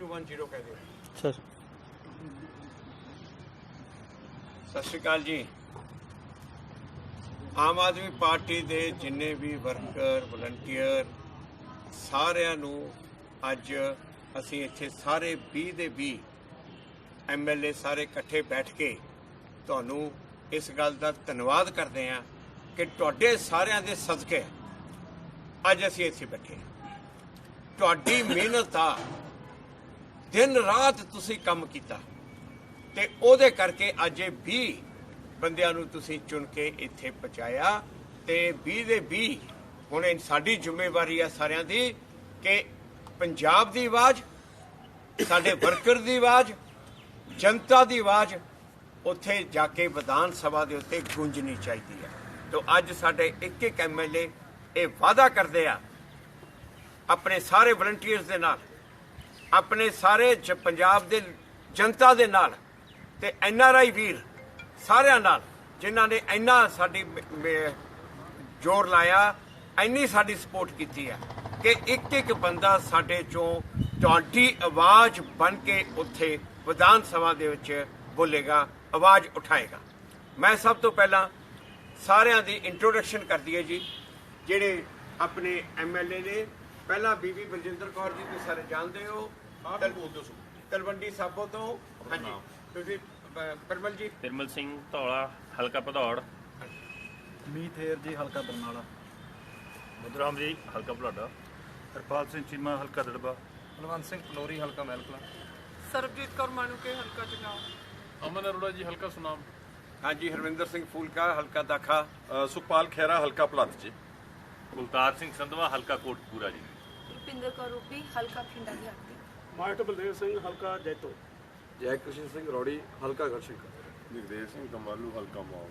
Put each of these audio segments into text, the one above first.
3210 ਕਹਿ ਦਿਓ। ਸਰ। ਸਤਿ ਸ਼੍ਰੀ ਅਕਾਲ ਜੀ। ਆਮ ਆਦਮੀ ਪਾਰਟੀ ਦੇ ਜਿੰਨੇ ਵੀ ਵਰਕਰ ਵਲੰਟੀਅਰ ਸਾਰਿਆਂ ਨੂੰ ਅੱਜ ਅਸੀਂ ਇੱਥੇ ਸਾਰੇ 20 ਦੇ 20 ਐਮਐਲਏ ਸਾਰੇ ਇਕੱਠੇ ਬੈਠ ਕੇ ਤੁਹਾਨੂੰ ਇਸ ਗੱਲ ਦਾ ਧੰਨਵਾਦ ਕਰਦੇ ਹਾਂ ਕਿ ਤੁਹਾਡੇ ਸਾਰਿਆਂ ਦੇ ਸਦਕੇ ਅੱਜ ਅਸੀਂ ਇੱਥੇ ਬੈਠੇ ਹਾਂ। ਤੁਹਾਡੀ ਮਿਹਨਤ ਦਾ ਦਿਨ ਰਾਤ ਤੁਸੀਂ ਕੰਮ ਕੀਤਾ ਤੇ ਉਹਦੇ ਕਰਕੇ ਅੱਜ ਇਹ 20 ਬੰਦਿਆਂ ਨੂੰ ਤੁਸੀਂ ਚੁਣ ਕੇ ਇੱਥੇ ਪਹੁੰਚਾਇਆ ਤੇ 20 ਦੇ 20 ਹੁਣ ਇਹ ਸਾਡੀ ਜ਼ਿੰਮੇਵਾਰੀ ਆ ਸਾਰਿਆਂ ਦੀ ਕਿ ਪੰਜਾਬ ਦੀ ਆਵਾਜ਼, ਸਾਡੇ ਵਰਕਰ ਦੀ ਆਵਾਜ਼, ਜਨਤਾ ਦੀ ਆਵਾਜ਼ ਉੱਥੇ ਜਾ ਕੇ ਵਿਧਾਨ ਸਭਾ ਦੇ ਉੱਤੇ ਗੂੰਜਣੀ ਚਾਹੀਦੀ ਹੈ ਤੋਂ ਅੱਜ ਸਾਡੇ ਇੱਕ ਇੱਕ ਐਮਐਲਏ ਇਹ ਵਾਅਦਾ ਕਰਦੇ ਆ, ਆਪਣੇ ਸਾਰੇ ਵਲੰਟੀਅਰਸ ਦੇ ਨਾਲ ਆਪਣੇ ਸਾਰੇ ਪੰਜਾਬ ਦੇ ਜਨਤਾ ਦੇ ਨਾਲ ਤੇ ਆਈ ਵੀਰ ਸਾਰਿਆਂ ਨਾਲ, ਜਿਨ੍ਹਾਂ ਨੇ ਇੰਨਾ ਸਾਡੀ ਜ਼ੋਰ ਲਾਇਆ, ਇੰਨੀ ਸਾਡੀ ਸਪੋਰਟ ਕੀਤੀ ਹੈ ਕਿ ਇੱਕ ਇੱਕ ਬੰਦਾ ਸਾਡੇ ਚੋਂ ਤੁਹਾਡੀ ਆਵਾਜ਼ ਬਣ ਕੇ ਉੱਥੇ ਵਿਧਾਨ ਸਭਾ ਦੇ ਵਿੱਚ ਬੋਲੇਗਾ, ਆਵਾਜ਼ ਉਠਾਏਗਾ। ਮੈਂ ਸਭ ਤੋਂ ਪਹਿਲਾਂ ਸਾਰਿਆਂ ਦੀ ਇੰਟਰੋਡਕਸ਼ਨ ਕਰ ਦਈਏ ਜੀ, ਜਿਹੜੇ ਆਪਣੇ ਐਮਐਲਏ ਨੇ ਪਹਿਲਾਂ ਬੀਬੀ ਬਲਜਿੰਦਰ ਕੌਰ ਜੀ ਤੁਸੀਂ ਸਾਰੇ ਜਾਣਦੇ ਹੋ ਆਪ ਹੀ ਬੋਲ ਦਿਓ ਸੋ। ਤਲਵੰਡੀ ਸਾਬੋ ਤੋਂ ਹਾਂਜੀ ਤੁਸੀਂ ਪਰਮਲ ਜੀ ਨਿਰਮਲ ਸਿੰਘ ਧੌਲਾ ਹਲਕਾ ਭਦੌੜ। ਮੀਤ ਹੇਰ ਜੀ ਹਲਕਾ ਬਰਨਾਲਾ। ਮੁਦਰਾਮ ਜੀ ਹਲਕਾ ਬਲਾਡਾ ਹਰਪਾਲ ਸਿੰਘ ਚੀਮਾ ਹਲਕਾ ਦੜਬਾ। ਬਲਵੰਤ ਸਿੰਘ ਫਲੋਰੀ ਹਲਕਾ ਮਹਿਲਕਲਾ। ਸਰਬਜੀਤ ਕੌਰ ਮਾਨੂਕੇ ਹਲਕਾ ਚੁਣਾਵ ਅਮਨ ਅਰੋੜਾ ਜੀ ਹਲਕਾ ਸੁਨਾਮ। ਹਾਂਜੀ ਹਰਵਿੰਦਰ ਸਿੰਘ ਫੂਲਕਾ ਹਲਕਾ ਦਾਖਾ ਸੁਖਪਾਲ ਖਹਿਰਾ ਹਲਕਾ ਭਲੱਥ ਜੀ। ਗੁਲਤਾਰ ਸਿੰਘ ਸੰਧਵਾ ਹਲਕਾ ਕੋਟਪੂਰਾ ਜੀ। ਰੁਪਿੰਦਰ ਕੌਰ ਰੂਪੀ ਹਲਕਾ ਖਿੰਡਾ ਦੀ ਹੱਟੀ ਮਾਸਟਰ ਬਲਦੇਵ ਸਿੰਘ ਹਲਕਾ ਜੈਤੋ। ਜੈ ਕ੍ਰਿਸ਼ਨ ਸਿੰਘ ਰੌੜੀ ਹਲਕਾ ਗੜਸ਼ੰਕਰ। ਜਗਦੇਵ ਸਿੰਘ ਕਮਾਲੂ ਹਲਕਾ ਮੌਲ।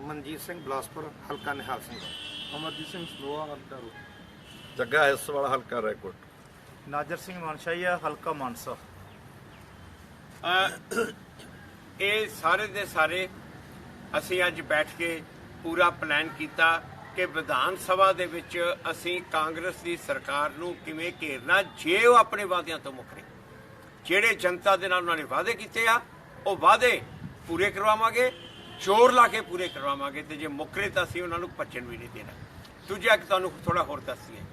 ਮਨਜੀਤ ਸਿੰਘ ਬਲਾਸਪੁਰ ਹਲਕਾ ਨਿਹਾਲ ਸਿੰਘ। ਅਮਰਜੀਤ ਸਿੰਘ ਸਲੋਆ ਹਲਕਾ ਰੋ ਜੱਗਾ ਇਸ ਵਾਲਾ ਹਲਕਾ ਰੈਕੋਰਡ। ਨਾਜਰ ਸਿੰਘ ਮਾਨਸ਼ਾਹੀਆ ਹਲਕਾ ਮਾਨਸਾ। ਇਹ ਸਾਰੇ ਦੇ ਸਾਰੇ ਅਸੀਂ ਅੱਜ ਬੈਠ ਕੇ ਪੂਰਾ ਪਲਾਨ ਕੀਤਾ। ਕਿ ਵਿਧਾਨ ਸਭਾ ਦੇ ਵਿੱਚ ਅਸੀਂ ਕਾਂਗਰਸ ਦੀ ਸਰਕਾਰ ਨੂੰ ਕਿਵੇਂ ਘੇਰਨਾ, ਜੇ ਉਹ ਆਪਣੇ ਵਾਅਦਿਆਂ ਤੋਂ ਮੁਕਰੇ ਜਿਹੜੇ ਜਨਤਾ ਦੇ ਨਾਲ ਉਹਨਾਂ ਨੇ ਵਾਅਦੇ ਕੀਤੇ ਆ, ਉਹ ਵਾਅਦੇ ਪੂਰੇ ਕਰਵਾਵਾਂਗੇ ਜ਼ੋਰ ਲਾ ਕੇ ਪੂਰੇ ਕਰਵਾਵਾਂਗੇ ਤੇ ਜੇ ਮੁਕਰੇ ਤਾਂ ਅਸੀਂ ਉਹਨਾਂ ਨੂੰ ਭੱਜਣ ਵੀ ਨਹੀਂ ਦੇਣਾ। ਦੂਜਾ ਇੱਕ ਤੁਹਾਨੂੰ ਥੋੜਾ ਹੋਰ ਦੱਸਦੀ ਹੈ।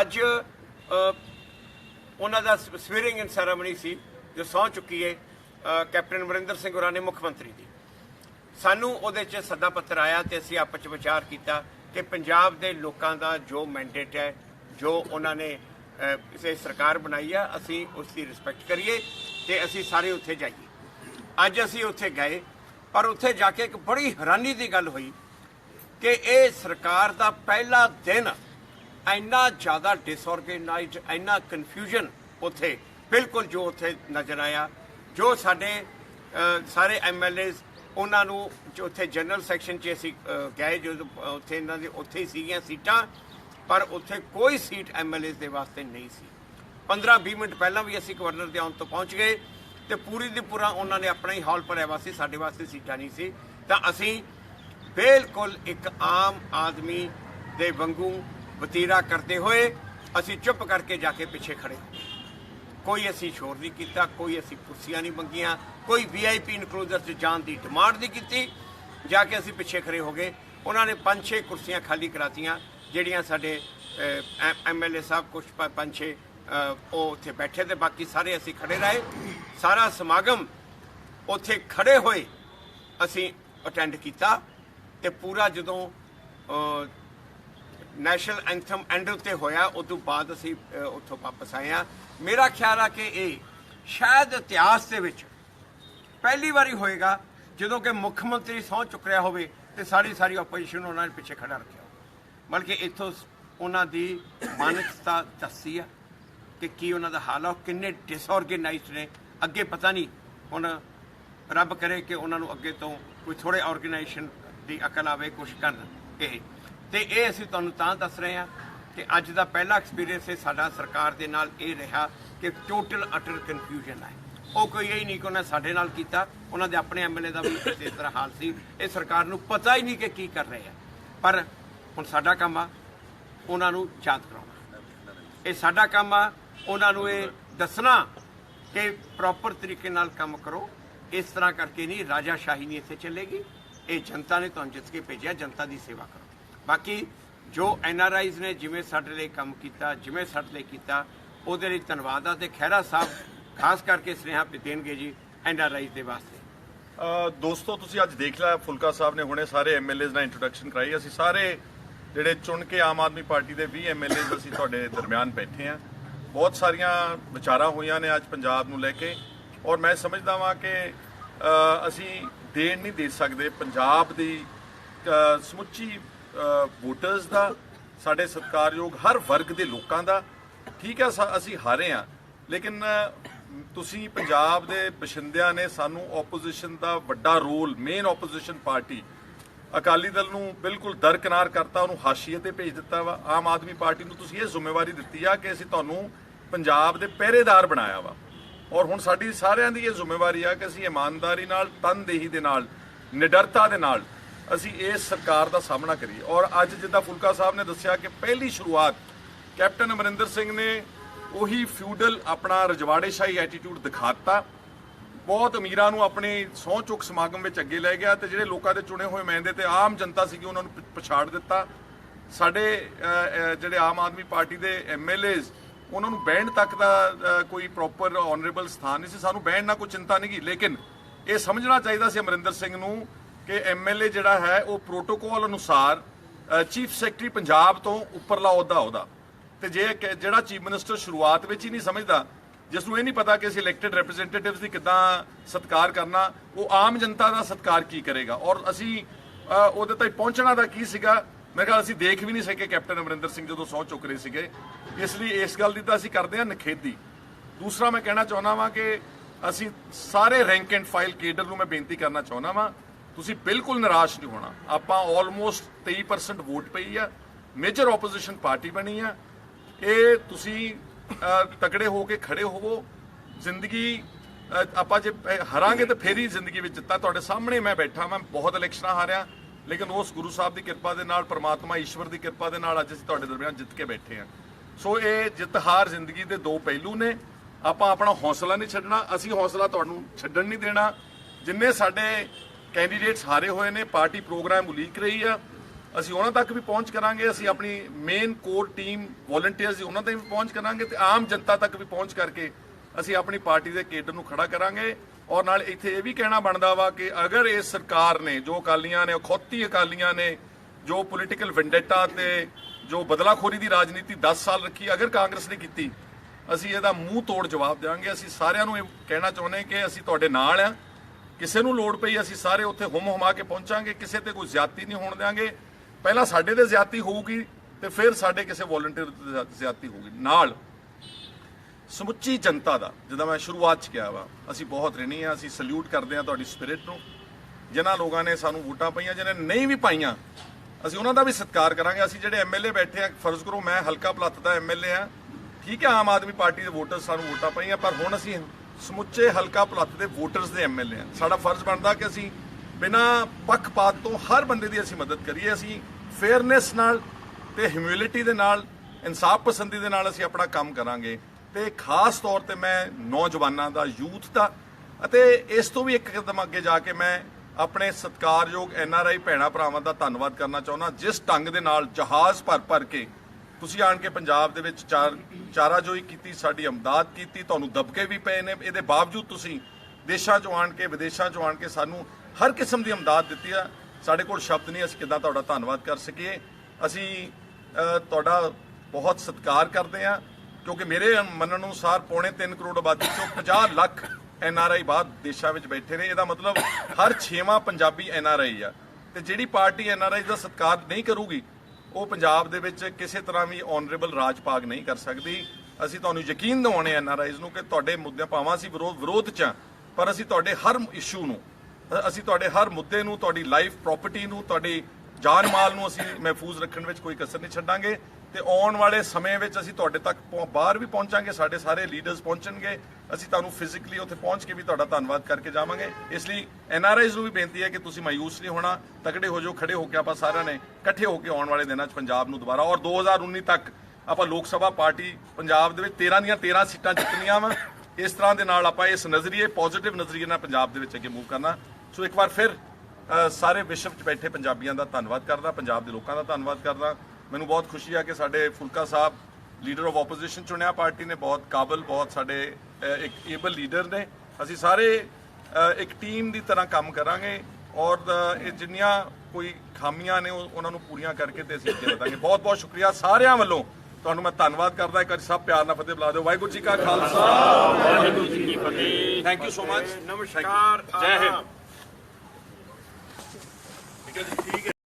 ਅੱਜ ਉਹਨਾਂ ਦਾ ਸਵੀਰਿੰਗ ਇਨ ਸੈਰਾਮਨੀ ਸੀ, ਜੋ ਸਹੁੰ ਚੁੱਕੀ ਹੈ ਕੈਪਟਨ ਅਮਰਿੰਦਰ ਸਿੰਘ ਹੋਰਾਂ ਨੇ ਮੁੱਖ ਮੰਤਰੀ ਦੀ। ਸਾਨੂੰ ਉਹਦੇ 'ਚ ਸੱਦਾ ਪੱਤਰ ਆਇਆ ਤੇ ਅਸੀਂ ਆਪਸ 'ਚ ਵਿਚਾਰ ਕੀਤਾ ਕਿ ਪੰਜਾਬ ਦੇ ਲੋਕਾਂ ਦਾ ਜੋ ਮੈਂਡੇਟ ਹੈ ਜੋ ਉਹਨਾਂ ਨੇ ਇਸੇ ਸਰਕਾਰ ਬਣਾਈ ਆ ਅਸੀਂ ਉਸ ਦੀ ਰਿਸਪੈਕਟ ਕਰੀਏ ਤੇ ਅਸੀਂ ਸਾਰੇ ਉੱਥੇ ਜਾਈਏ। ਅੱਜ ਅਸੀਂ ਉੱਥੇ ਗਏ ਪਰ ਉੱਥੇ ਜਾ ਕੇ ਇੱਕ ਬੜੀ ਹੈਰਾਨੀ ਦੀ ਗੱਲ ਹੋਈ ਕਿ ਇਹ ਸਰਕਾਰ ਦਾ ਪਹਿਲਾ ਦਿਨ ਇੰਨਾ ਜ਼ਿਆਦਾ ਡਿਸਆਰਗੇਨਾਈਜ਼ਡ ਇੰਨਾ ਕਨਫਿਊਜ਼ਨ ਉੱਥੇ ਬਿਲਕੁਲ ਜੋ ਉੱਥੇ ਨਜ਼ਰ ਆਇਆ ਜੋ ਸਾਡੇ ਅ, ਸਾਰੇ ਐਮਐਲਏਸ ਉਹਨਾਂ ਨੂੰ ਉੱਥੇ ਜਨਰਲ ਸੈਕਸ਼ਨ 'ਚ ਅਸੀਂ ਗਏ ਜਦੋਂ ਉੱਥੇ ਇਹਨਾਂ ਦੇ ਉੱਥੇ ਹੀ ਸੀਗੀਆਂ ਸੀਟਾਂ, ਪਰ ਉੱਥੇ ਕੋਈ ਸੀਟ ਐਮਐਲਏਸ ਦੇ ਵਾਸਤੇ ਨਹੀਂ ਸੀ। 15-20 ਮਿੰਟ ਪਹਿਲਾਂ ਵੀ ਅਸੀਂ ਗਵਰਨਰ ਦੇ ਆਉਣ ਤੋਂ ਪਹੁੰਚ ਗਏ ਤੇ ਪੂਰੀ ਦੀ ਪੂਰਾ ਉਹਨਾਂ ਨੇ ਆਪਣਾ ਹੀ ਹਾਲ ਭਰਿਆ ਵਾ ਸਾਡੇ ਵਾਸਤੇ ਸੀਟਾਂ ਨਹੀਂ ਸੀ। ਤਾਂ ਅਸੀਂ ਬਿਲਕੁਲ ਇੱਕ ਆਮ ਆਦਮੀ ਦੇ ਵਾਂਗੂ ਵਤੀਰਾ ਕਰਦੇ ਹੋਏ ਅਸੀਂ ਚੁੱਪ ਕਰਕੇ ਜਾ ਕੇ ਪਿੱਛੇ ਖੜੇ ਕੋਈ ਅਸੀਂ ਸ਼ੋਰ ਨਹੀਂ ਕੀਤਾ, ਕੋਈ ਅਸੀਂ ਕੁਰਸੀਆਂ ਨਹੀਂ ਮੰਗੀਆਂ, ਕੋਈ ਵੀਆਈਪੀ ਇਨਕਲੂਜ਼ਰ 'ਚ ਜਾਣ ਦੀ ਡਿਮਾਂਡ ਨਹੀਂ ਕੀਤੀ। ਜਾ ਕੇ ਅਸੀਂ ਪਿੱਛੇ ਖੜੇ ਹੋ ਗਏ। ਉਹਨਾਂ ਨੇ ਪੰਜ ਛੇ ਕੁਰਸੀਆਂ ਖਾਲੀ ਕਰਾਤੀਆਂ, ਜਿਹੜੀਆਂ ਸਾਡੇ ਐਮਐਲਏ ਸਾਹਿਬ ਕੁਛ ਪ- ਪੰਜ ਛੇ ਉਹ ਉੱਥੇ ਬੈਠੇ ਤੇ ਬਾਕੀ ਸਾਰੇ ਅਸੀਂ ਖੜੇ ਰਹੇ। ਸਾਰਾ ਸਮਾਗਮ ਉੱਥੇ ਖੜੇ ਹੋਏ ਅਸੀਂ ਅਟੈਂਡ ਕੀਤਾ ਤੇ ਪੂਰਾ ਜਦੋਂ ਨੈਸ਼ਨਲ ਐਂਥਮ ਐਂਡ ਉੱਤੇ ਹੋਇਆ ਉਸ ਤੋਂ ਬਾਅਦ ਅਸੀਂ ਉੱਥੋਂ ਵਾਪਸ ਆਏ ਆ ਮੇਰਾ ਖਿਆਲ ਆ ਕਿ ਇਹ ਸ਼ਾਇਦ ਇਤਿਹਾਸ ਦੇ ਵਿੱਚ ਪਹਿਲੀ ਵਾਰੀ ਹੋਏਗਾ, ਜਦੋਂ ਕਿ ਮੁੱਖ ਮੰਤਰੀ ਸਹੁੰ ਚੁੱਕ ਰਿਹਾ ਹੋਵੇ ਤੇ ਸਾਰੀ ਸਾਰੀ ਆਪੋਜੀਸ਼ਨ ਉਹਨਾਂ ਨੇ ਪਿੱਛੇ ਖੜਾ ਰੱਖਿਆ ਬਲਕਿ ਇੱਥੋਂ ਉਹਨਾਂ ਦੀ ਮਾਨਸਿਕਤਾ ਦੱਸੀ ਆ ਕਿ ਕੀ ਉਹਨਾਂ ਦਾ ਹਾਲ ਆ ਕਿੰਨੇ ਡਿਸਆਰਗੇਨਾਈਜ਼ਡ ਨੇ। ਅੱਗੇ ਪਤਾ ਨਹੀਂ ਹੁਣ ਰੱਬ ਕਰੇ ਕਿ ਉਹਨਾਂ ਨੂੰ ਅੱਗੇ ਤੋਂ ਕੋਈ ਥੋੜੇ ਆਰਗੇਨਾਈਜੇਸ਼ਨ ਦੀ ਅਕਲ ਆਵੇ, ਕੁਛ ਕਰਨ ਇਹ। ਤੇ ਇਹ ਅਸੀਂ ਤੁਹਾਨੂੰ ਤਾਂ ਦੱਸ ਰਹੇ ਹਾਂ ਕਿ ਅੱਜ ਦਾ ਪਹਿਲਾ ਐਕਸਪੀਰੀਅੰਸ ਇਹ ਸਾਡਾ ਸਰਕਾਰ ਦੇ ਨਾਲ ਇਹ ਰਿਹਾ ਕਿ ਟੋਟਲ ਅਟਰ ਕਨਫਿਊਜ਼ਨ ਹੈ। ਉਹ ਕੋਈ ਇਹ ਨਹੀਂ ਕਿ ਉਹਨਾਂ ਸਾਡੇ ਨਾਲ ਕੀਤਾ, ਉਹਨਾਂ ਦੇ ਆਪਣੇ ਐਮਐਲਏ ਦਾ ਵੀ ਇਸੇ ਤਰ੍ਹਾਂ ਹਾਲ ਸੀ। ਇਹ ਸਰਕਾਰ ਨੂੰ ਪਤਾ ਹੀ ਨਹੀਂ ਕਿ ਕੀ ਕਰ ਰਹੇ ਆ। ਪਰ ਹੁਣ ਸਾਡਾ ਕੰਮ ਆ, ਉਹਨਾਂ ਨੂੰ ਯਾਦ ਕਰਾਉਣਾ। ਇਹ ਸਾਡਾ ਕੰਮ ਆ, ਉਹਨਾਂ ਨੂੰ ਇਹ ਦੱਸਣਾ ਕਿ ਪ੍ਰੋਪਰ ਤਰੀਕੇ ਨਾਲ ਕੰਮ ਕਰੋ। ਇਸ ਤਰ੍ਹਾਂ ਕਰਕੇ ਨਹੀਂ ਰਾਜਾਸ਼ਾਹੀ ਨਹੀਂ ਇੱਥੇ ਚੱਲੇਗੀ। ਇਹ ਜਨਤਾ ਨੇ ਤੁਹਾਨੂੰ ਜਿੱਤ ਕੇ ਭੇਜਿਆ, ਜਨਤਾ ਦੀ ਸੇਵਾ ਕਰੋ। ਬਾਕੀ ਜੋ ਐਨ ਆਰ ਆਈਜ਼ ਨੇ ਜਿਵੇਂ ਸਾਡੇ ਲਈ ਕੰਮ ਕੀਤਾ, ਜਿਵੇਂ ਸਾਡੇ ਲਈ ਕੀਤਾ, ਉਹਦੇ ਲਈ ਧੰਨਵਾਦ ਆ ਤੇ ਖਹਿਰਾ ਸਾਹਿਬ, ਖਾਸ ਕਰਕੇ ਸੁਨੇਹਾ ਦੇਣਗੇ ਜੀ ਐਨ ਆਰ ਆਈਜ਼ ਦੇ ਵਾਸਤੇ। ਦੋਸਤੋ, ਤੁਸੀਂ ਅੱਜ ਦੇਖ ਲਿਆ, ਫੁਲਕਾ ਸਾਹਿਬ ਨੇ ਹੁਣੇ ਸਾਰੇ ਐਮਐਲਏਜ਼ ਨਾਲ ਇੰਟਰੋਡਕਸ਼ਨ ਕਰਾਈ। ਅਸੀਂ ਸਾਰੇ ਜਿਹੜੇ ਚੁਣ ਕੇ ਆਮ ਆਦਮੀ ਪਾਰਟੀ ਦੇ 20 ਐਮਐਲਏਜ਼ ਅਸੀਂ ਤੁਹਾਡੇ ਦਰਮਿਆਨ ਬੈਠੇ ਆ ਬਹੁਤ ਸਾਰੀਆਂ ਵਿਚਾਰਾਂ ਹੋਈਆਂ ਨੇ ਅੱਜ ਪੰਜਾਬ ਨੂੰ ਲੈ ਕੇ। ਔਰ ਮੈਂ ਸਮਝਦਾ ਵਾਂ ਕਿ ਅਸੀਂ ਦੇਣ ਨਹੀਂ ਦੇ ਸਕਦੇ। ਪੰਜਾਬ ਦੀ ਸਮੁੱਚੀ ਵੋਟਰਸ ਦਾ, ਸਾਡੇ ਸਤਿਕਾਰਯੋਗ ਹਰ ਵਰਗ ਦੇ ਲੋਕਾਂ ਦਾ, ਠੀਕ ਹੈ ਅਸੀਂ ਹਾਰੇ ਆ ਲੇਕਿਨ ਤੁਸੀਂ ਪੰਜਾਬ ਦੇ ਬਸ਼ਿੰਦਿਆਂ ਨੇ ਸਾਨੂੰ ਆਪੋਜੀਸ਼ਨ ਦਾ ਵੱਡਾ role main opposition party Akali Dal ਨੂੰ ਬਿਲਕੁਲ ਦਰਕਨਾਰ ਕਰਤਾ, ਉਹਨੂੰ ਹਾਸ਼ੀਅਤ ਤੇ ਭੇਜ ਦਿੱਤਾ ਵਾ। ਆਮ ਆਦਮੀ ਪਾਰਟੀ ਨੂੰ ਤੁਸੀਂ ਇਹ ਜ਼ਿੰਮੇਵਾਰੀ ਦਿੱਤੀ ਆ ਕਿ ਅਸੀਂ ਤੁਹਾਨੂੰ ਪੰਜਾਬ ਦੇ ਪਹਿਰੇਦਾਰ ਬਣਾਇਆ ਵਾ। ਔਰ ਹੁਣ ਸਾਡੀ ਸਾਰਿਆਂ ਦੀ ਇਹ ਜ਼ਿੰਮੇਵਾਰੀ ਆ ਕਿ ਅਸੀਂ ਇਮਾਨਦਾਰੀ ਨਾਲ, ਤਨਦੇਹੀ ਦੇ ਨਾਲ, ਨਿਡਰਤਾ ਦੇ ਨਾਲ ਅਸੀਂ ਇਸ ਸਰਕਾਰ ਦਾ ਸਾਹਮਣਾ ਕਰੀਏ। ਔਰ ਅੱਜ ਜਿੱਦਾਂ ਫੁਲਕਾ ਸਾਹਿਬ ਨੇ ਦੱਸਿਆ ਕਿ ਪਹਿਲੀ ਸ਼ੁਰੂਆਤ ਕੈਪਟਨ ਅਮਰਿੰਦਰ ਸਿੰਘ ਨੇ ਉਹੀ ਫਿਊਡਲ ਆਪਣਾ ਰਜਵਾੜੇਸ਼ਾਹੀ ਐਟੀਟਿਊਡ ਦਿਖਾਤਾ। ਬਹੁਤ ਅਮੀਰਾਂ ਨੂੰ ਆਪਣੇ ਸਹੁੰ ਚੁੱਕ ਸਮਾਗਮ ਵਿੱਚ ਅੱਗੇ ਲੈ ਗਿਆ ਤੇ ਜਿਹੜੇ ਲੋਕਾਂ ਦੇ ਚੁਣੇ ਹੋਏ ਮੈਂਦੇ ਤੇ ਆਮ ਜਨਤਾ ਸੀਗੀ, ਉਹਨਾਂ ਨੂੰ ਪਛਾੜ ਦਿੱਤਾ। ਸਾਡੇ ਜਿਹੜੇ ਆਮ ਆਦਮੀ ਪਾਰਟੀ ਦੇ ਐਮਐਲਏਜ਼ ਉਹਨਾਂ ਨੂੰ ਬੈਂਡ ਤੱਕ ਦਾ ਕੋਈ ਪ੍ਰੋਪਰ ਆਨਰੇਬਲ ਸਥਾਨ ਨਹੀਂ ਸੀ। ਸਾਨੂੰ ਬੈਂਡ ਨਾਲ ਕੋਈ ਚਿੰਤਾ ਨਹੀਂ ਗੀ। ਲੇਕਿਨ ਇਹ ਸਮਝਣਾ ਚਾਹੀਦਾ ਸੀ ਅਮਰਿੰਦਰ ਸਿੰਘ ਨੂੰ ਕਿ ਐਮਐਲਏ ਜਿਹੜਾ ਹੈ, ਉਹ ਪ੍ਰੋਟੋਕੋਲ ਅਨੁਸਾਰ ਚੀਫ ਸੈਕਟਰੀ ਪੰਜਾਬ ਤੋਂ ਉੱਪਰਲਾ ਅਹੁਦਾ ਉਹਦਾ ਤੇ ਜੇ ਕਿ- ਜਿਹੜਾ ਚੀਫ ਮਿਨਿਸਟਰ ਸ਼ੁਰੂਆਤ ਵਿੱਚ ਹੀ ਨਹੀਂ ਸਮਝਦਾ, ਜਿਸ ਨੂੰ ਇਹ ਨਹੀਂ ਪਤਾ ਕਿ ਅਸੀਂ ਇਲੈਕਟਿਡ ਰਿਪਰੈਜ਼ੈਂਟੇਟਿਵਸ ਦੀ ਕਿੱਦਾਂ ਸਤਿਕਾਰ ਕਰਨਾ, ਉਹ ਆਮ ਜਨਤਾ ਦਾ ਸਤਿਕਾਰ ਕੀ ਕਰੇਗਾ? ਔਰ ਅਸੀਂ ਉਹਦੇ ਤਾਈਂ ਪਹੁੰਚਣਾ ਦਾ ਕੀ ਸੀਗਾ? ਮੈਂ ਕਿਹਾ ਅਸੀਂ ਦੇਖ ਵੀ ਨਹੀਂ ਸਕੇ ਕੈਪਟਨ ਅਮਰਿੰਦਰ ਸਿੰਘ ਜਦੋਂ ਸਹੁੰ ਚੁੱਕ ਰਹੇ ਸੀਗੇ। ਇਸ ਲਈ ਇਸ ਗੱਲ ਦੀ ਤਾਂ ਅਸੀਂ ਕਰਦੇ ਹਾਂ ਨਖੇਦੀ ਦੂਸਰਾ ਮੈਂ ਕਹਿਣਾ ਚਾਹੁੰਦਾ ਵਾਂ ਕਿ ਅਸੀਂ ਸਾਰੇ ਰੈਂਕ ਐਂਡ ਫਾਈਲ ਕੇਡਰ ਨੂੰ ਮੈਂ ਬੇਨਤੀ ਕਰਨਾ ਚਾਹੁੰਦਾ ਵਾਂ ਤੁਸੀਂ ਬਿਲਕੁਲ ਨਿਰਾਸ਼ ਨਹੀਂ ਹੋਣਾ। ਆਪਾਂ ਆਲਮੋਸਟ 23% ਵੋਟ ਪਈ ਆ। ਮੇਜਰ ਆਪੋਜੀਸ਼ਨ ਪਾਰਟੀ ਬਣੀ ਆ। ਇਹ ਤੁਸੀਂ ਤਕੜੇ ਹੋ ਕੇ ਖੜੇ ਹੋਵੋ। ਜ਼ਿੰਦਗੀ ਆਪਾਂ ਜੇ ਹਰਾਂਗੇ ਤਾਂ ਫੇਰ ਹੀ ਜ਼ਿੰਦਗੀ ਵਿੱਚ ਜਿੱਤਾਂ। ਤੁਹਾਡੇ ਸਾਹਮਣੇ ਮੈਂ ਬੈਠਾ ਮੈਂ ਬਹੁਤ ਇਲੈਕਸ਼ਨਾਂ ਹਾਰਿਆ। ਲੇਕਿਨ ਉਸ ਗੁਰੂ ਸਾਹਿਬ ਦੀ ਕਿਰਪਾ ਦੇ ਨਾਲ, ਪ੍ਰਮਾਤਮਾ ਈਸ਼ਵਰ ਦੀ ਕਿਰਪਾ ਦੇ ਨਾਲ ਅੱਜ ਅਸੀਂ ਤੁਹਾਡੇ ਦਰਮਿਆਨ ਜਿੱਤ ਕੇ ਬੈਠੇ ਹਾਂ। ਸੋ ਇਹ ਜਿੱਤ ਹਾਰ ਜ਼ਿੰਦਗੀ ਦੇ ਦੋ ਪਹਿਲੂ ਨੇ। ਆਪਾਂ ਆਪਣਾ ਹੌਸਲਾ ਨਹੀਂ ਛੱਡਣਾ। ਅਸੀਂ ਹੌਸਲਾ ਤੁਹਾਨੂੰ ਛੱਡਣ ਨਹੀਂ ਦੇਣਾ। ਜਿੰਨੇ ਸਾਡੇ ਕੈਂਡੀਡੇਟਸ ਹਾਰੇ ਹੋਏ ਨੇ, ਪਾਰਟੀ ਪ੍ਰੋਗਰਾਮ ਉਲੀਕ ਰਹੀ ਆ। ਅਸੀਂ ਉਹਨਾਂ ਤੱਕ ਵੀ ਪਹੁੰਚ ਕਰਾਂਗੇ, ਅਸੀਂ ਆਪਣੀ ਮੇਨ ਕੋਰ ਟੀਮ ਵੋਲੰਟੀਅਰਸ ਦੀ ਉਹਨਾਂ ਤੱਕ ਵੀ ਪਹੁੰਚ ਕਰਾਂਗੇ ਤੇ ਆਮ ਜਨਤਾ ਤੱਕ ਵੀ ਪਹੁੰਚ ਕਰਕੇ ਅਸੀਂ ਆਪਣੀ ਪਾਰਟੀ ਦੇ ਕੇਡਰ ਨੂੰ ਖੜਾ ਕਰਾਂਗੇ। ਔਰ ਨਾਲ ਇੱਥੇ ਇਹ ਵੀ ਕਹਿਣਾ ਬਣਦਾ ਵਾ ਕਿ ਅਗਰ ਇਹ ਸਰਕਾਰ ਨੇ, ਜੋ ਅਕਾਲੀਆਂ ਨੇ ਖੋਤੀ ਅਕਾਲੀਆਂ ਨੇ, ਜੋ ਪੋਲੀਟੀਕਲ ਵੈਂਡੇਟਾ ਤੇ ਜੋ ਬਦਲਾਖੋਰੀ ਦੀ ਰਾਜਨੀਤੀ 10 ਸਾਲ ਰੱਖੀ, ਅਗਰ ਕਾਂਗਰਸ ਨੇ ਕੀਤੀ, ਅਸੀਂ ਇਹਦਾ ਮੂੰਹ ਤੋੜ ਜਵਾਬ ਦੇਵਾਂਗੇ ਅਸੀਂ ਸਾਰਿਆਂ ਨੂੰ ਇਹ ਕਹਿਣਾ ਚਾਹੁੰਦੇ ਕਿ ਅਸੀਂ ਤੁਹਾਡੇ ਨਾਲ ਆ ਕਿਸੇ ਨੂੰ ਲੋੜ ਪਈ ਅਸੀਂ ਸਾਰੇ ਉੱਥੇ ਹੁਮ ਹੁਮਾ ਕੇ ਪਹੁੰਚਾਂਗੇ, ਕਿਸੇ ਤੇ ਕੋਈ ਜ਼ਿਆਦਤੀ ਨਹੀਂ ਹੋਣ ਦਿਆਂਗੇ। ਪਹਿਲਾਂ ਸਾਡੇ ਤੇ ਜ਼ਿਆਦਤੀ ਹੋਊਗੀ ਤੇ ਫਿਰ ਸਾਡੇ ਕਿਸੇ ਵੋਲੰਟੀਅਰ ਤੇ ਜ਼ਿਆ- ਜ਼ਿਆਦਤੀ ਹੋਊਗੀ। ਨਾਲ ਸਮੁੱਚੀ ਜਨਤਾ ਦਾ, ਜਿੱਦਾਂ ਮੈਂ ਸ਼ੁਰੂਆਤ ਚ ਕਿਹਾ ਵਾ, ਅਸੀਂ ਬਹੁਤ ਰਹਿਣੀ ਆ, ਅਸੀਂ ਸਲੂਟ ਕਰਦੇ ਆ ਤੁਹਾਡੀ ਸਪਿਰਿਟ ਨੂੰ। ਜਿਨ੍ਹਾਂ ਲੋਕਾਂ ਨੇ ਸਾਨੂੰ ਵੋਟਾਂ ਪਾਈਆਂ, ਜਿਨ੍ਹਾਂ ਨੇ ਨਹੀਂ ਵੀ ਪਾਈਆਂ, ਅਸੀਂ ਉਹਨਾਂ ਦਾ ਵੀ ਸਤਿਕਾਰ ਕਰਾਂਗੇ। ਅਸੀਂ ਜਿਹੜੇ ਐਮਐਲਏ ਬੈਠੇ ਆ, ਫਰਜ਼ ਕਰੋ ਮੈਂ ਹਲਕਾ ਪਲੱਤ ਦਾ ਐਮਐਲਏ ਆ। ਠੀਕ ਹੈ, ਆਮ ਆਦਮੀ ਪਾਰਟੀ ਦੇ ਵੋਟਰ ਸਾਨੂੰ ਵੋਟਾਂ ਪਾਈਆਂ, ਪਰ ਹੁਣ ਅਸੀਂ ਸਮੁੱਚੇ ਹਲਕਾ ਪਲੱਤ ਦੇ ਵੋਟਰਸ ਦੇ ਐਮਐਲਏ ਆ ਸਾਡਾ ਫਰਜ਼ ਬਣਦਾ ਕਿ ਅਸੀਂ ਬਿਨਾਂ ਪੱਖਪਾਤ ਤੋਂ ਹਰ ਬੰਦੇ ਦੀ ਅਸੀਂ ਮਦਦ ਕਰੀਏ, ਅਸੀਂ ਫੇਅਰਨੈਸ ਨਾਲ ਤੇ ਹਿਊਮਿਲਿਟੀ ਦੇ ਨਾਲ, ਇਨਸਾਫ ਪਸੰਦੀ ਦੇ ਨਾਲ ਅਸੀਂ ਆਪਣਾ ਕੰਮ ਕਰਾਂਗੇ। ਤੇ ਖਾਸ ਤੌਰ ਤੇ ਮੈਂ ਨੌਜਵਾਨਾਂ ਦਾ, ਯੂਥ ਦਾ ਅਤੇ ਇਸ ਤੋਂ ਵੀ ਇੱਕ ਕਦਮ ਅੱਗੇ ਜਾ ਕੇ ਮੈਂ ਆਪਣੇ ਸਤਿਕਾਰਯੋਗ ਐਨਆਰਆਈ ਭੈਣਾ ਭਰਾਵਾਂ ਦਾ ਧੰਨਵਾਦ ਕਰਨਾ ਚਾਹੁੰਦਾ। ਜਿਸ ਢੰਗ ਦੇ ਨਾਲ ਜਹਾਜ਼ ਭਰ ਭਰ ਕੇ ਤੁਸੀਂ ਆਣ ਕੇ ਪੰਜਾਬ ਦੇ ਵਿੱਚ ਚਾਰ ਚਾਰਾਜੋਈ ਕੀਤੀ, ਸਾਡੀ ਅਮਦਾਦ ਕੀਤੀ, ਤੁਹਾਨੂੰ ਦਬਕੇ ਵੀ ਪਏ ਨੇ। ਇਹਦੇ ਬਾਵਜੂਦ ਤੁਸੀਂ ਦੇਸ਼ਾਂ ਚੋਂ ਆਣ ਕੇ, ਵਿਦੇਸ਼ਾਂ ਚੋਂ ਆਣ ਕੇ ਸਾਨੂੰ ਹਰ ਕਿਸਮ ਦੀ ਅਮਦਾਦ ਦਿੱਤੀ ਆ। ਸਾਡੇ ਕੋਲ ਸ਼ਬਦ ਨਹੀਂ, ਅਸੀਂ ਕਿੱਦਾਂ ਤੁਹਾਡਾ ਧੰਨਵਾਦ ਕਰ ਸਕੀਏ? ਅਸੀਂ ਤੁਹਾਡਾ ਬਹੁਤ ਸਤਿਕਾਰ ਕਰਦੇ ਆ ਕਿਉਂਕਿ ਮੇਰੇ ਮੰਨਣ ਅਨੁਸਾਰ ਪੌਣੇ 3 ਕਰੋੜ ਆਬਾਦੀ ਚੋਂ 50 ਲੱਖ ਐਨ ਆਰ ਆਈ ਬਾਅਦ ਦੇਸ਼ਾਂ ਵਿੱਚ ਬੈਠੇ ਨੇ। ਇਹਦਾ ਮਤਲਬ ਹਰ 6ਵਾਂ ਪੰਜਾਬੀ ਐਨ ਆਰ ਆਈ ਆ। ਤੇ ਜਿਹੜੀ ਪਾਰਟੀ ਐਨ ਆਰ ਆਈ ਦਾ ਸਤਿਕਾਰ ਨਹੀਂ ਕਰੂਗੀ ਉਹ ਪੰਜਾਬ ਦੇ ਵਿੱਚ ਕਿਸੇ ਤਰ੍ਹਾਂ ਵੀ ਆਨਰੇਬਲ ਰਾਜ ਭਾਗ ਨਹੀਂ ਕਰ ਸਕਦੀ। ਅਸੀਂ ਤੁਹਾਨੂੰ ਯਕੀਨ ਦਿਵਾਉਣੇ ਐਨ ਆਰ ਆਈਜ਼ ਨੂੰ ਕਿ ਤੁਹਾਡੇ ਮੁੱਦਿਆਂ ਪਾਵਾਂ ਅਸੀਂ ਵਿਰੋਧ ਵਿਰੋਧ ਚ ਹਾਂ, ਪਰ ਅਸੀਂ ਤੁਹਾਡੇ ਹਰ ਇਸ਼ੂ ਨੂੰ ਅਸੀਂ ਤੁਹਾਡੇ ਹਰ ਮੁੱਦੇ ਨੂੰ ਤੁਹਾਡੀ ਲਾਈਫ ਪ੍ਰਾਪਰਟੀ ਨੂੰ ਤੁਹਾਡੀ ਜਾਨ ਮਾਲ ਨੂੰ ਅਸੀਂ ਮਹਿਫੂਜ਼ ਰੱਖਣ ਵਿੱਚ ਕੋਈ ਕਸਰ ਨਹੀਂ ਛੱਡਾਂਗੇ ਤੇ ਆਉਣ ਵਾਲੇ ਸਮੇਂ ਵਿੱਚ ਅਸੀਂ ਤੁਹਾਡੇ ਤੱਕ ਪਹੁੰ- ਬਾਹਰ ਵੀ ਪਹੁੰਚਾਂਗੇ, ਸਾਡੇ ਸਾਰੇ ਲੀਡਰਸ ਪਹੁੰਚਣਗੇ। ਅਸੀਂ ਤੁਹਾਨੂੰ ਫਿਜ਼ੀਕਲੀ ਉੱਥੇ ਪਹੁੰਚ ਕੇ ਵੀ ਤੁਹਾਡਾ ਧੰਨਵਾਦ ਕਰਕੇ ਜਾਵਾਂਗੇ। ਇਸ ਲਈ ਐਨ ਆਰ ਆਈਜ਼ ਨੂੰ ਵੀ ਬੇਨਤੀ ਹੈ ਕਿ ਤੁਸੀਂ ਮਾਯੂਸ ਨਹੀਂ ਹੋਣਾ, ਤਕੜੇ ਹੋ ਜਾਓ, ਖੜੇ ਹੋ ਕੇ ਆਪਾਂ ਸਾਰਿਆਂ ਨੇ ਇਕੱਠੇ ਹੋ ਕੇ ਆਉਣ ਵਾਲੇ ਦਿਨਾਂ 'ਚ ਪੰਜਾਬ ਨੂੰ ਦੁਬਾਰਾ। ਔਰ 2019 ਤੱਕ ਆਪਾਂ ਲੋਕ ਸਭਾ ਪਾਰਟੀ ਪੰਜਾਬ ਦੇ ਵਿੱਚ 13 ਦੀਆਂ 13 ਸੀਟਾਂ ਜਿੱਤਣੀਆਂ ਵਾ। ਇਸ ਤਰ੍ਹਾਂ ਦੇ ਨਾਲ ਆਪਾਂ ਇਸ ਨਜ਼ਰੀਏ ਪੋਜ਼ਿਟਿਵ ਨਜ਼ਰੀਏ ਨਾਲ ਪੰਜਾਬ ਦੇ ਵਿੱਚ ਅੱਗੇ ਮੂਵ ਕਰਨਾ। ਸੋ ਇੱਕ ਵਾਰ ਫਿਰ ਸਾਰੇ ਵਿਸ਼ਵ 'ਚ ਬੈਠੇ ਪੰਜਾਬੀਆਂ ਦਾ ਧੰਨਵਾਦ ਕਰਦਾ ਪੰਜਾਬ ਦੇ ਲੋਕਾਂ ਦਾ ਧੰਨਵਾਦ ਕਰਦਾ। ਮੈਨੂੰ ਬਹੁਤ ਖੁਸ਼ੀ ਆ ਕਿ ਸਾਡੇ Phoolka Sahib leader of opposition ਚੁਣਿਆ ਪਾਰਟੀ ਨੇ ਬਹੁਤ ਕਾਬਲ ਬਹੁਤ ਸਾਡੇ ਇੱਕ ਏਬਲ ਲੀਡਰ ਨੇ। ਅਸੀਂ ਸਾਰੇ ਇੱਕ ਟੀਮ ਦੀ ਤਰ੍ਹਾਂ ਕੰਮ ਕਰਾਂਗੇ ਔਰ ਇਹ ਜਿੰਨੀਆਂ ਕੋਈ ਖਾਮੀਆਂ ਨੇ ਉਹ- ਉਹਨਾਂ ਨੂੰ ਪੂਰੀਆਂ ਕਰਕੇ ਤੇ ਅਸੀਂ ਅੱਗੇ ਵਧਾਂਗੇ। ਬਹੁਤ ਬਹੁਤ ਸ਼ੁਕਰੀਆ ਸਾਰਿਆਂ ਵੱਲੋਂ। ਤੁਹਾਨੂੰ ਮੈਂ ਧੰਨਵਾਦ ਕਰਦਾ। ਇੱਕ ਵਾਰੀ ਸਭ ਪਿਆਰ ਨਾਲ ਫਤਿਹ ਬੁਲਾ ਦਿਓ। ਵਾਹਿਗੁਰੂ ਜੀ ਕਾ ਖਾਲਸਾ। ਵਾਹਿਗੁਰੂ ਜੀ ਕੀ ਫਤਿਹ। ਥੈਂਕ ਯੂ ਸੋ ਮਚ ਨਮਸਕਾਰ। ਜੈ ਹਿੰਦ ਆਦਾਬ। ਠੀਕ ਹੈ ਜੀ ਠੀਕ ਹੈ